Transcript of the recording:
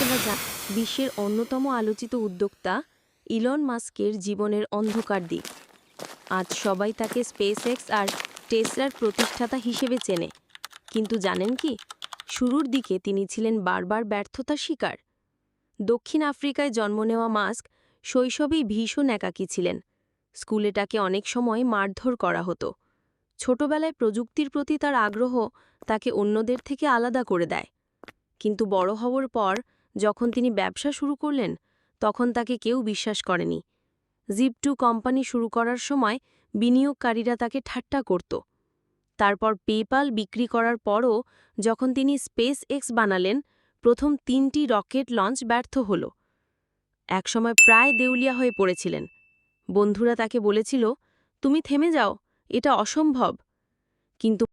যা বিশ্বের অন্যতম আলোচিত উদ্যোক্তা ইলন মাস্কের জীবনের অন্ধকার দিক। আজ সবাই তাকে স্পেস এক্স আর টেসলার প্রতিষ্ঠাতা হিসেবে চেনে। কিন্তু জানেন কি? শুরুর দিকে তিনি ছিলেন বারবার ব্যর্থতার শিকার। দক্ষিণ আফ্রিকায় জন্ম নেওয়া মাস্ক শৈশবেই ভীষণ একাকী ছিলেন। স্কুলে তাকে অনেক সময় মারধর করা হতো। ছোটবেলায় প্রযুক্তির প্রতি তার আগ্রহ তাকে অন্যদের থেকে আলাদা করে দেয়। কিন্তু বড় হওয়ার পর যখন তিনি ব্যবসা শুরু করলেন, তখন তাকে কেউ বিশ্বাস করেনি। জিপ টু কোম্পানি শুরু করার সময় বিনিয়োগকারীরা তাকে ঠাট্টা করত। তারপর পেপাল বিক্রি করার পরও যখন তিনি স্পেস এক্স বানালেন, প্রথম তিনটি রকেট লঞ্চ ব্যর্থ হল। একসময় প্রায় দেউলিয়া হয়ে পড়েছিলেন। বন্ধুরা তাকে বলেছিল, তুমি থেমে যাও, এটা অসম্ভব। কিন্তু